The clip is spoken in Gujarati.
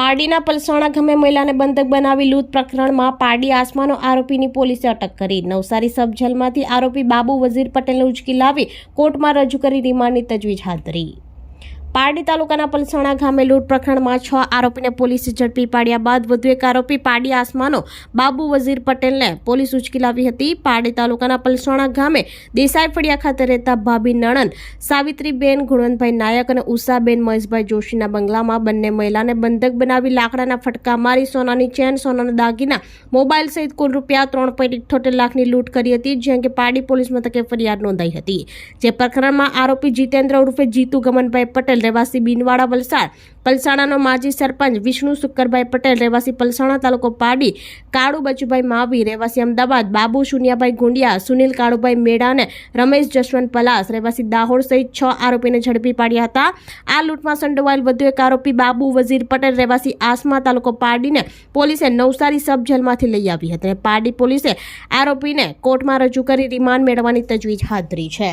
પારડીના પલસાણા ગમે મહિલાને બંધક બનાવી લૂંટ પ્રકરણમાં પારડી આસમાનો આરોપીની પોલીસે અટક કરી. નવસારી સબ જેલમાંથી આરોપી બાબુ વઝીર પટેલને ઉચકી લાવી કોર્ટમાં રજૂ કરી રિમાન્ડની તજવીજ હાથ ધરી. પારડી તાલુકાના પલસાણા ગામે લૂંટ પ્રકરણમાં છ આરોપીને પોલીસે ઝડપી પાડ્યા બાદ વધુ એક આરોપી પારડી આસમાનો બાબુ વઝીર પટેલને પોલીસ ઉચકી લાવી હતી. પારડી તાલુકાના પલસાણા ગામે દેસાઈ ફળિયા ખાતે રહેતા ભાભી નણન સાવિત્રીબેન ગુણવંતભાઈ નાયક અને ઉષાબેન મહેશભાઈ જોશીના બંગલામાં બંને મહિલાને બંધક બનાવી લાકડાના ફટકા મારી સોનાની ચેન, સોનાના દાગીના, મોબાઈલ સહિત કુલ રૂપિયા ત્રણ પોઈન્ટ ઇઠોતેર લાખની લૂંટ કરી હતી, જે અંગે પારડી પોલીસ મથકે ફરિયાદ નોંધાઈ હતી. જે પ્રકરણમાં આરોપી જીતેન્દ્ર ઉર્ફે જીતુ ગમનભાઈ પટેલ રહેવાસી બિનવાડા વલસાડ પલસાણાનો માજી સરપંચ વિષ્ણુ શુક્કરભાઈ પટેલ, રહેવાસી પલસાણા તાલુકો પાડી કાળુ બચુભાઈ માવી, રહેવાસી અમદાવાદ બાબુ શુનિયાભાઈ ગુંડિયા, સુનિલ કાળુભાઈ મેડા અને રમેશ જશવંત પલાસ, રહેવાસી દાહોદ સહિત છ આરોપીને ઝડપી પાડ્યા હતા. આ લૂંટમાં સંડોવાયેલ વધુ એક આરોપી બાબુ વઝીર પટેલ, રહેવાસી આસમા તાલુકો પાડીને પોલીસે નવસારી સબ જેલમાંથી લઈ આવી હતી. અને પારડી પોલીસે આરોપીને કોર્ટમાં રજૂ કરી રિમાન્ડ મેળવવાની તજવીજ હાથ ધરી છે.